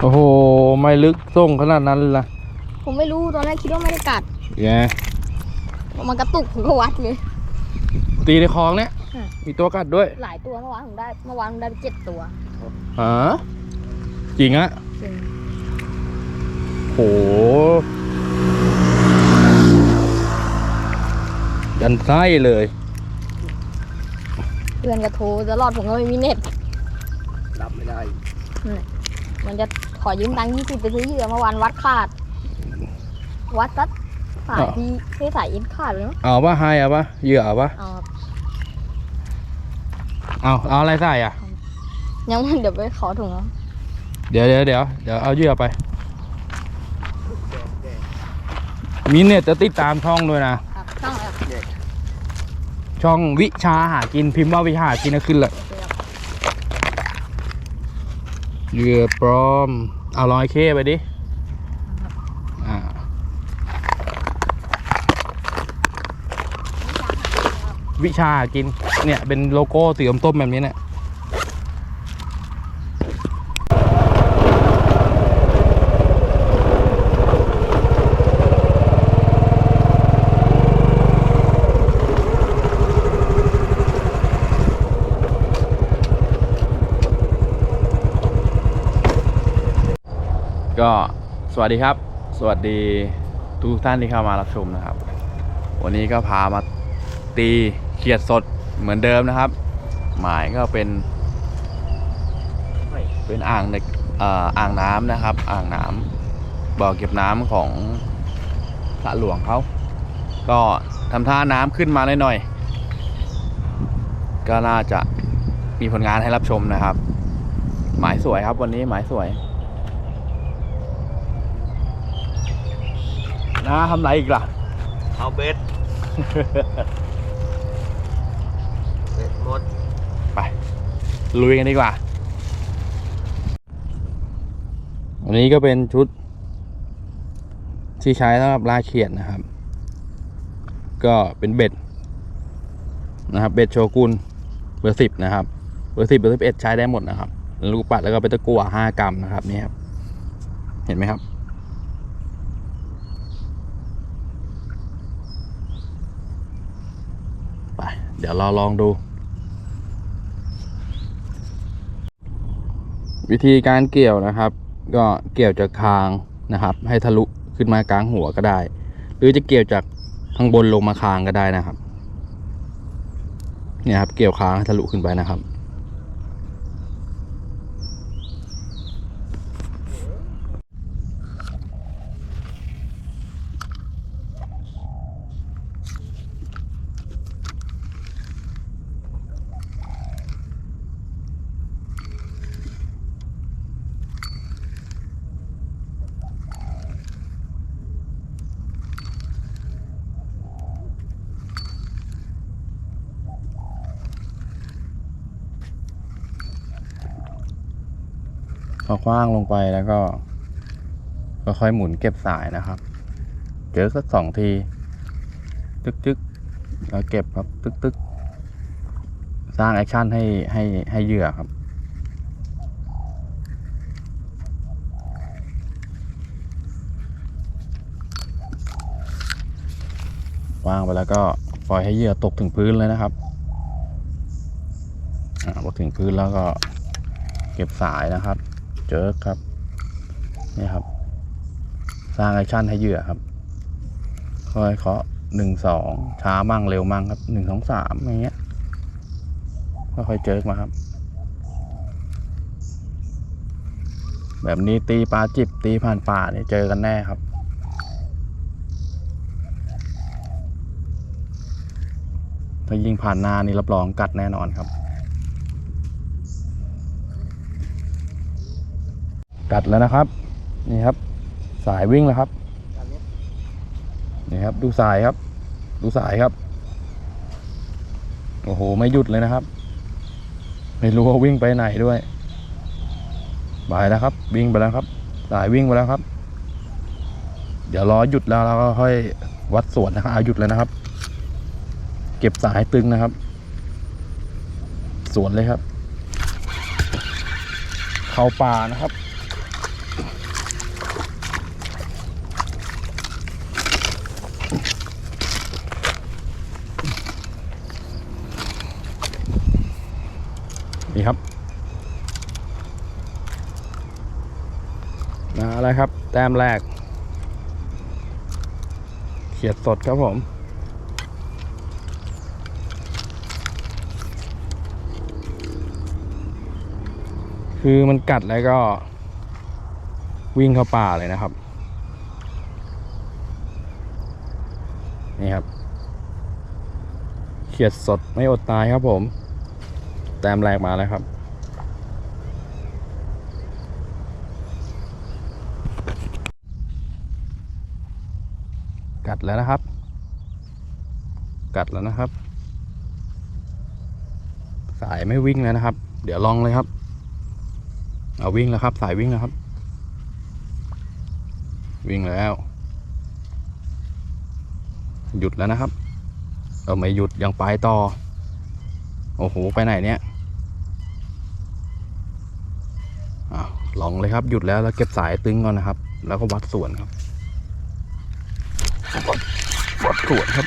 โอ้โห ไม่ลึกส่งขนาดนั้นเลยล่ะผมไม่รู้ตอนแรกคิดว่าไม่ได้กัดแงมันกระตุกผมก็วัดเลย ตีในคลองเนี้ยค่ะ มีตัวกัดด้วยหลายตัวเมื่อวานผมได้เมื่อวานผมได้ไปเจ็ดตัวฮะจริงอะจริงโหยันไส้เลย เพื่อนก็โทรตลอดผมก็ไม่มีเน็ตรับไม่ได้ มันจะ ขอยืมตังค์ยี่สิบไปซื้อเหยื่อเมื่อวานวัดขาด วัดซัดสายที่ที่สายอินขาดเลยเนาะเอาปะให้เอาปะเหยื่อเอาปะเอาครับเอาเอาอะไรใส่อะ ยังเดี๋ยวไปขอถุงเนาะเดี๋ยวเดี๋ยวเดี๋ยวเดี๋ยวเอาเหยื่อไป มีเน็ตจะติดตามช่องด้วยนะ ครับช่างอะไรครับช่องวิชาหากินพิมพ์ว่าวิชาหากินนะขึ้นเลย โอ เคครับเหยื่อปลอม เอาลอยเคไปดิอ่าวิชากิน เนี่ย เป็นโลโก้สีอมต้มแบบนี้เนี่ย ก็ส วัสดีครับ สวัสดีทุกท่านที่เข้ามารับชมนะครับ วันนี้ก็พามาตีเขียดสดเหมือนเดิมนะครับ หมายก็เป็นเป็นอ่างในอ่อางน้ำนะครับ อ่างน้ำบ่อเก็บน้ำของสระหลวงเขาก็ทำท่าน้ำขึ้นมาหน่อยๆก็น่าจะมีผลงานให้รับชมนะครับ หมายสวยครับวันนี้หมายสวย นะทำไรอีกล่ะ เอาเบ็ด เบ็ดหมด ไป ลุยกันดีกว่า อันนี้ก็เป็นชุด ที่ใช้สำหรับลาเขียดนะครับ ก็เป็นเบ็ด นะครับ เบ็ดโชกุนเบอร์สิบนะครับ เบอร์สิบเบอร์สิบเอ็ดใช้ได้หมดนะครับ ลูกปัดแล้วก็เป็นตะกั่วห้ากรัมนะครับนี่ครับ เห็นไหมครับ เดี๋ยวเราลองดู วิธีการเกี่ยวนะครับ ก็เกี่ยวจากคางนะครับ ให้ทะลุขึ้นมากลางหัวก็ได้ หรือจะเกี่ยวจากข้างบนลงมาคางก็ได้นะครับ เนี่ยครับเกี่ยวคางให้ทะลุขึ้นไปนะครับ พอคว้างลงไปแล้วก็ค่อยหมุนเก็บสายนะครับเจอสักสองที ตึกตึกแล้วเก็บครับ ตึกตึกสร้างแอคชั่นให้ให้ให้เหยื่อครับวางไปแล้วก็ปล่อยให้เหยื่อตกถึงพื้นเลยนะครับอ่าพอถึงพื้นแล้วก็เก็บสายนะครับ เจอครับ นี่ครับ สร้างแอคชั่นให้เหยื่อครับค่อยเคาะหนึ่งสองช้ามั่งเร็วมั่งครับหนึ่งสองสามอย่างเงี้ยค่อยๆเจอมาครับ แบบนี้ตีปลาจิบตีผ่านป่าเนี่ยเจอกันแน่ครับถ้ายิงผ่านหน้านี่รับรองกัดแน่นอนครับ กัดแล้วนะครับ นี่ครับ สายวิ่งแล้วครับนี่ครับ ดูสายครับ ดูสายครับ โอ้โห ไม่หยุดเลยนะครับ ไม่รู้ว่าวิ่งไปไหนด้วยบายแล้วครับ วิ่งไปแล้วครับ สายวิ่งไปแล้วครับ เดี๋ยวรอหยุดแล้วเราก็ค่อยวัดส่วนนะครับเอาหยุดเลยนะครับ เก็บสายตึงนะครับ สวนเลยครับ เข้าป่านะครับ มา แล้วครับ แต้มแรก เขียดสดครับผม คือมันกัดแล้วก็ วิ่งเข้าป่าเลยนะครับ นี่ครับ เขียดสดไม่อดตายครับผม แต้มแรกมาแล้วครับ ดแล้วนะครับ กัดแล้วนะครับ สายไม่วิ่งแล้วนะครับ เดี๋ยวลองเลยครับ เอาวิ่งแล้วครับ สายวิ่งแล้วครับ วิ่งแล้ว หยุดแล้วนะครับเออไม่หยุดยังไปต่อ โอ้โหไปไหนเนี่ยอ้าวลองเลยครับหยุดแล้วแล้วเก็บสายตึงก่อนนะครับ แล้วก็วัดส่วนครับ วัดวัดส่วนครับ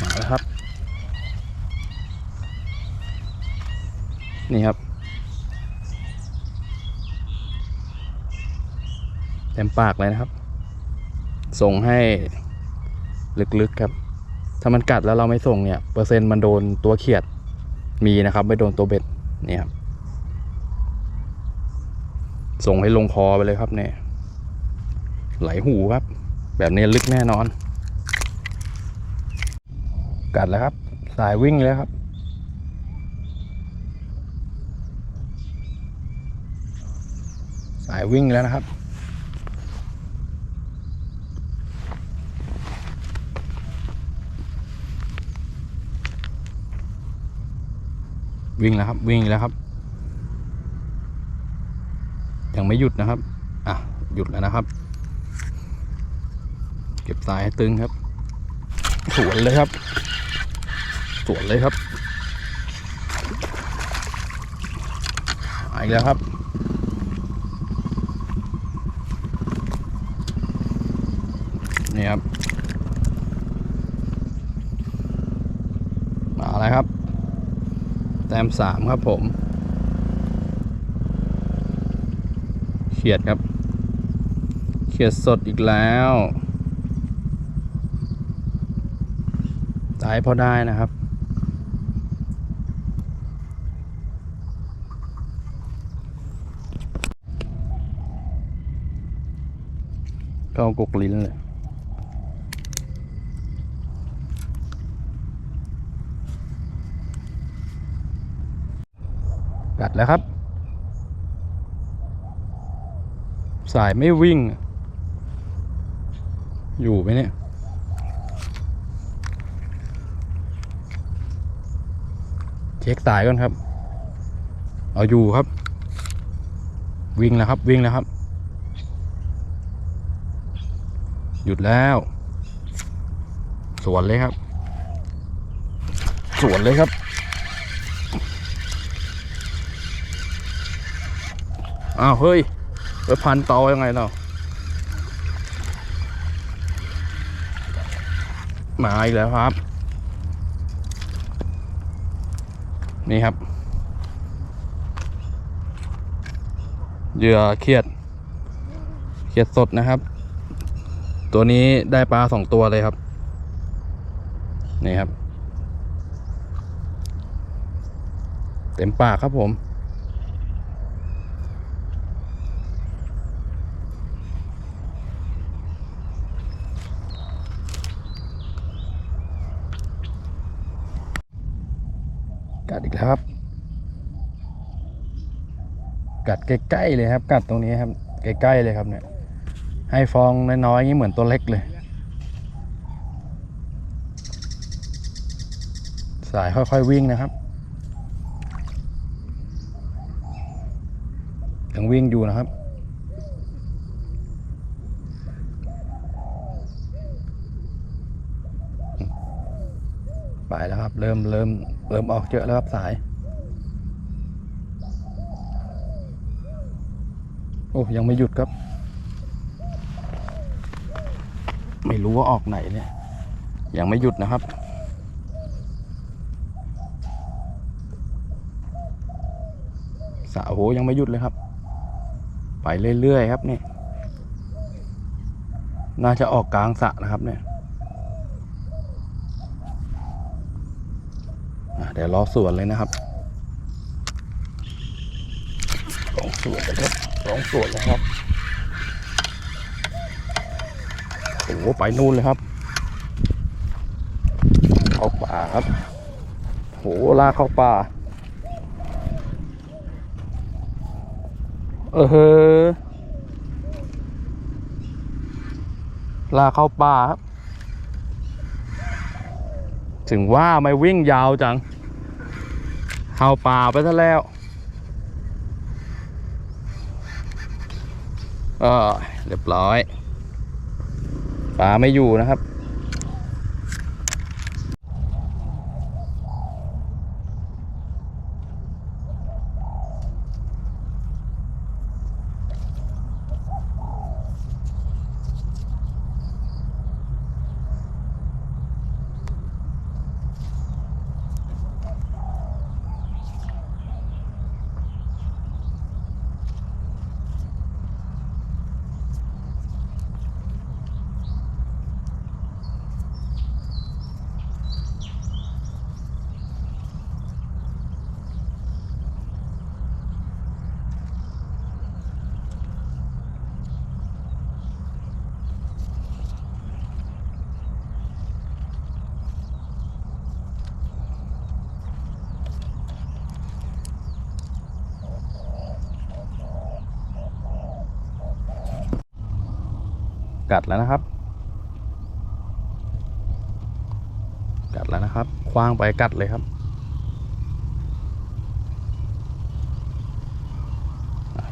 มาแล้วครับ นี่ครับเต็มปากเลยนะครับ ส่งให้ลึกๆครับ ถ้ามันกัดแล้วเราไม่ส่งเนี่ย เปอร์เซ็นต์มันโดนตัวเขียดมีนะครับ ไม่โดนตัวเบ็ดนี่ครับ ส่งให้ลงคอไปเลยครับเนี่ยไหลหูครับ แบบนี้ลึกแน่นอน กัดแล้วครับ สายวิ่งแล้วครับ สายวิ่งแล้วนะครับวิ่งแล้วครับวิ่งแล้วครับ ยังไม่หยุดนะครับ อะ หยุดแล้วนะครับ เก็บสายให้ตึงครับ สวนเลยครับ สวนเลยครับมาอีกแล้วครับนี่ครับ มาแล้วครับ แต้มสามครับผม ขียดครับ เขียดสดอีกแล้วสายพอได้นะครับก็เอากกลิ้นเลยกัดแล้วครับ สายไม่วิ่ง อยู่ไหมเนี่ย เช็คสายก่อนครับ เอาอยู่ครับ วิ่งแล้วครับ วิ่งแล้วครับ หยุดแล้ว สวนเลยครับ สวนเลยครับอ้าวเฮ้ย ไปพันต่อยังไงเรามาอีกแล้วครับ นี่ครับเหยื่อเครียดเครียดสดนะครับ ตัวนี้ได้ปลาสองตัวเลยครับ นี่ครับ เต็มปากครับผม กัดอีกแล้ว ครับ กัดใกล้ๆเลยครับ กัดตรงนี้ครับ ใกล้ๆเลยครับเนี่ย ให้ฟองน้อยๆนี่เหมือนตัวเล็กเลย สายค่อยๆวิ่งนะครับยังวิ่งอยู่นะครับ ไปแล้วครับ เริ่มเริ่มเริ่มออกเยอะแล้วครับสาย โอ้ยังไม่หยุดครับ ไม่รู้ว่าออกไหนเนี่ย ยังไม่หยุดนะครับสระโหยังไม่หยุดเลยครับ ไปเรื่อยๆครับนี่ น่าจะออกกลางสะนะครับเนี่ยอะ เดี๋ยวรอส่วนเลยนะครับลองสวนเลยครับลองสวนเลยครับโอ้โหไปนู่นเลยครับเข้าป่าครับโหลากเข้าป่า เออเฮลากเข้าป่าครับถึงว่าไม่วิ่งยาวจัง เข้าป่าไปซะแล้วเออเรียบร้อยปลาไม่อยู่นะครับ กัดแล้วนะครับ กัดแล้วนะครับ คว้างไปกัดเลยครับ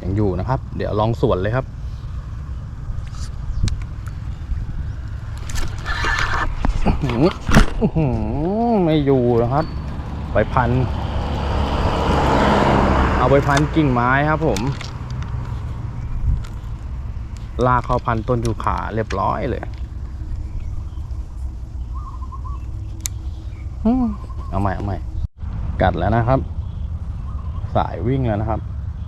ยังอยู่นะครับ เดี๋ยวลองสวนเลยครับหืออื้อหือไม่อยู่นะครับ ไปพัน เอาไปพันกิ่งไม้ครับผม ลากเข้าพันต้นยูคาเรียบร้อยเลยเอาใหม่เอาใหม่กัดแล้วนะครับ สายวิ่งแล้วนะครับ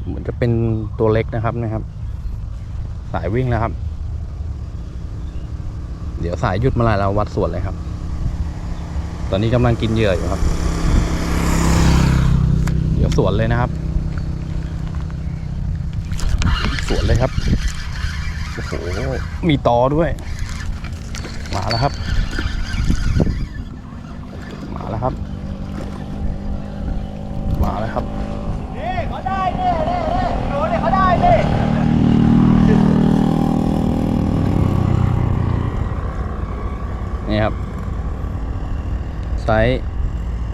เหมือนจะเป็นตัวเล็กนะครับนะครับ สายวิ่งแล้วครับ เดี๋ยวสายหยุดเมาไหร่เราวัดส่วนเลยครับ ตอนนี้กำลังกินเหยื่ออยู่ครับ เดี๋ยวสวนเลยนะครับ สวนเลยครับ โอ้โห มีตอด้วย มาแล้วครับ มาแล้วครับ มาแล้วครับนี่เขาได้นี่นี่นี่ดูนี่เขาได้นี่นี่ครับไซส์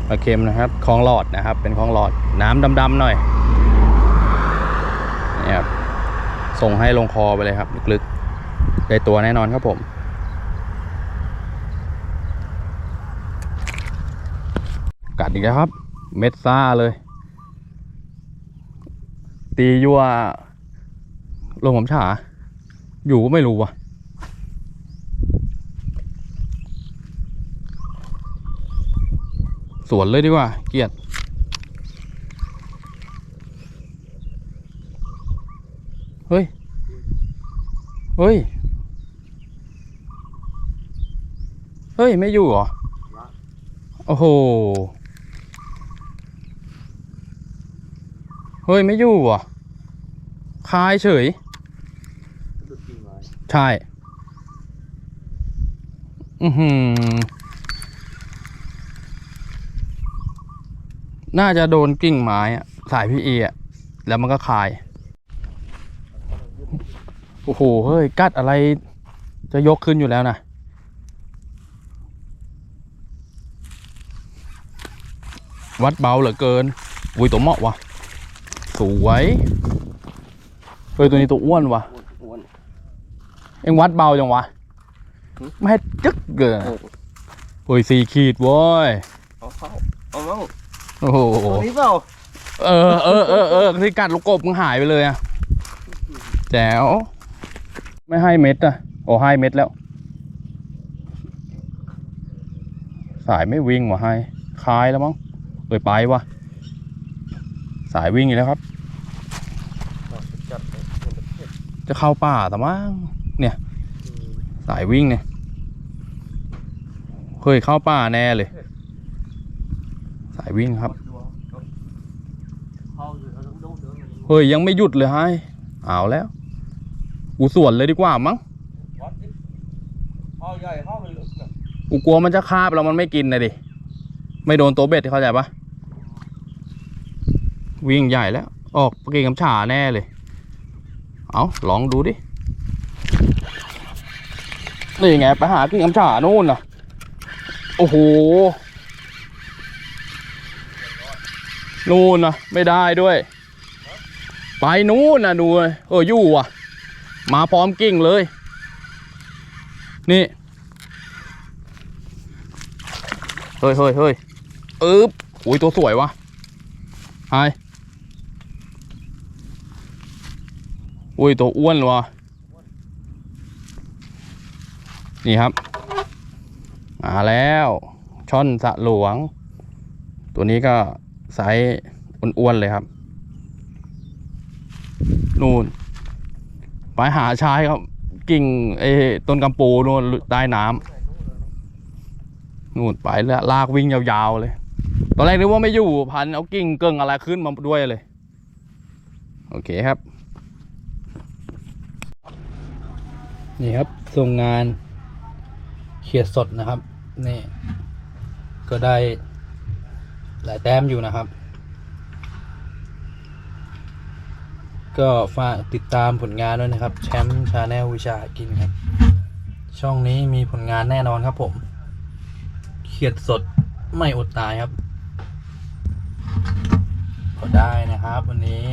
ปลาเค็มนะครับคลองหลอดนะครับ เป็นคลองหลอดน้ำดำๆหน่อย นี่ครับ ส่งให้ลงคอไปเลยครับ ลึกๆ ได้ตัวแน่นอนครับผม กัดอีกแล้วครับ เม็ดซ่าเลย ตียัวลงผมฉา อยู่ก็ไม่รู้ว่ะสวนเลยดีกว่า เกียด เฮ้ย เฮ้ย เฮ้ย ไม่อยู่เหรอ โอ้โห เฮ้ย ไม่อยู่เหรอ คายเฉย ใช่ อือหือ น่าจะโดนกิ่งไม้อะสายพี่เออะแล้วมันก็คาย โอ้โห เฮ้ย กัดอะไรจะยกขึ้นอยู่แล้วนะ วัดเบาเหลือเกิน อุ้ยตัวเหมาะวะสวยเฮ้ยตัวนี้ตัวอ้วนวะอ้วนเอ็งวัดเบาจังวะหึไม่ให้จึ๊กเกินโอ้โอ้ยสี่ขีดโว้ยเอาเข้าเอาเข้าโอ้โหตัวนี้เปล่าเออเออเออเออที่กัดลูกกบมึงหายไปเลยอะแจ๋ว ไม่ให้เม็ดอะโอ้ให้เม็ดแล้ว สายไม่วิ่งว่ะให้คลายแล้วมั้งเอ้ยไปว่ะสายวิ่งอีกแล้วครับ จะเข้าป่าแต่มั้งเนี่ย สายวิ่งเนี่ยเคยเข้าป่าแน่เลย สายวิ่งครับเขาอยู่เขาต้องดูเดินอย่างนี้เฮ้ยยังไม่หยุดเลยไฮเอาแล้ว กูสวนเลยดีกว่ามั้งวัดดิเขาใหญ่เขามันลึกนะกูกลัวมันจะคาบแล้วมันไม่กินนะดิ ไม่โดนตัวเบ็ดเข้าใจปะวิ่งใหญ่แล้ว ออกเก่งกำฉาแน่เลย เอาลองดูดิ นี่ไงไปหาเก่งกำฉานู่นน่ะ โอ้โห นู่นน่ะ ไม่ได้ด้วย ไปนู่นน่ะดูเอออยู่อะ มาพร้อมกิ่งเลย นี่ เฮ้ยเฮ้ยเฮ้ยอึ๊บอุ้ยตัวสวยวะไฮอุ้ยตัวอ้วนวะนี่ครับ มาแล้ว ช่อนสะหลวง ตัวนี้ก็ไซส์อ้วนๆเลยครับ นู่น ไปหาชายครับ กิ่งไอ้ต้นกำปูนู่นใต้น้ำนู่นไปแล้วลากวิ่งยาวๆเลย ตอนแรกนึกว่าไม่อยู่พันเอากิ่งเกิงอะไรขึ้นมาด้วยเลย โอเคครับ นี่ครับส่งงานเขียดสดนะครับ นี่ ก็ได้หลายแต้มอยู่นะครับ ก็ฝากติดตามผลงานด้วยนะครับ แชมป์ชาแนลวิชากินครับ ช่องนี้มีผลงานแน่นอนครับผม เขียดสดไม่อดตายครับ ก็ได้นะครับวันนี้